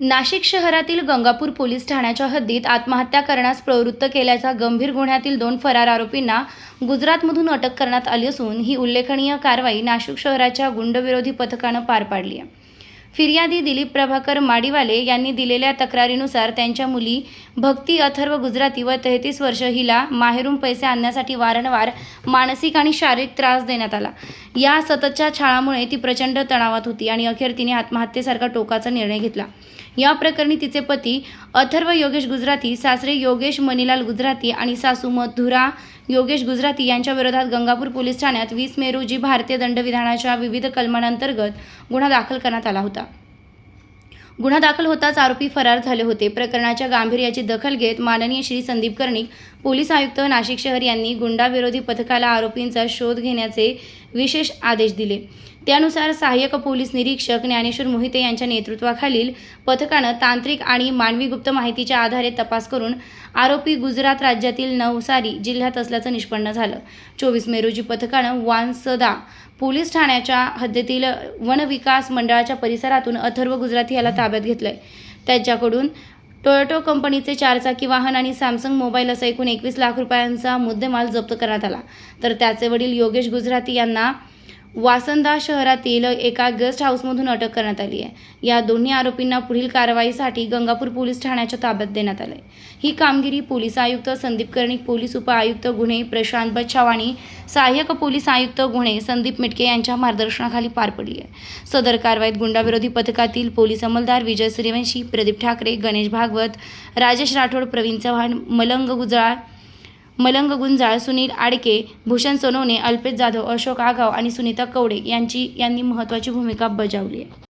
नाशिक शहरातील गंगापूर पोलीस ठाण्याच्या हद्दीत आत्महत्या करण्यास प्रवृत्त केल्याच्या गंभीर गुन्ह्यातील दोन फरार आरोपींना गुजरातमधून अटक करण्यात आली असून ही उल्लेखनीय कारवाई नाशिक शहराच्या गुंडविरोधी पथकानं पार पाडली आहे. फिर्यादी दिलीप प्रभाकर माडीवाले यांनी दिलेल्या तक्रारीनुसार त्यांच्या मुली भक्ती अथर्व गुजराती व तेहतीस वर्ष हिला माहेरून पैसे आणण्यासाठी वारंवार मानसिक आणि शारीरिक त्रास देण्यात आला. या सततच्या छाळामुळे ती प्रचंड तणावात होती आणि अखेर तिने आत्महत्येसारखा टोकाचा निर्णय घेतला. या प्रकरणी तिचे पती अथर्व योगेश गुजराती सासरे योगेश मनीलाल गुजराती आणि सासू मधुरा योगेश गुजराती यांच्या विरोधात गंगापूर पोलीस ठाण्यात वीस मे रोजी भारतीय दंडविधानाच्या विविध कलमांतर्गत गुन्हा दाखल करण्यात आला होता. गुन्हा दाखल होताच आरोपी फरार झाले होते. प्रकरणाच्या गांभीर्याची दखल घेत माननीय श्री संदीप कर्णिक पोलीस आयुक्त नाशिक शहर यांनी गुंडाविरोधी पथकाला आरोपींचा शोध घेण्याचे विशेष आदेश दिले. त्यानुसार सहाय्यक पोलीस निरीक्षक ज्ञानेश्वर मोहिते यांच्या नेतृत्वाखालील पथकानं तांत्रिक आणि मानवी गुप्त माहितीच्या आधारे तपास करून आरोपी गुजरात राज्यातील नवसारी जिल्ह्यात असल्याचं निष्पन्न झालं. चोवीस मे रोजी पथकानं वानसदा पोलीस ठाण्याच्या हद्दीतील वनविकास मंडळाच्या परिसरातून अथर्व गुजराती याला ताब्यात घेतलंय. त्याच्याकडून टोयोटो कंपनीचे चारचाकी वाहन आणि सॅमसंग मोबाईल असा एकूण एकवीस लाख रुपयांचा मुद्देमाल जप्त करण्यात आला. तर त्याचे वडील योगेश गुजराती यांना वासंदा शहरातील एका गेस्ट हाऊसमधून अटक करण्यात आली आहे. या दोन्ही आरोपींना पुढील कारवाईसाठी गंगापूर पोलीस ठाण्याच्या ताब्यात देण्यात आले ही कामगिरी पोलीस आयुक्त संदीप कर्णिक पोलीस उपआयुक्त गुन्हे प्रशांत बच्छावाणी सहाय्यक पोलीस आयुक्त गुन्हे संदीप मिटके यांच्या मार्गदर्शनाखाली पार पडली आहे. सदर कारवाईत गुंडाविरोधी पथकातील पोलीस अंमलदार विजय सूर्यवंशी प्रदीप ठाकरे गणेश भागवत राजेश राठोड प्रवीण चव्हाण मलंग गुजराळ मलंग गुंजाळ सुनील आडके भूषण सोनवणे अल्पेश जाधव अशोक आगाव आणि सुनीता कवडे यांची यांनी महत्त्वाची भूमिका बजावली आहे.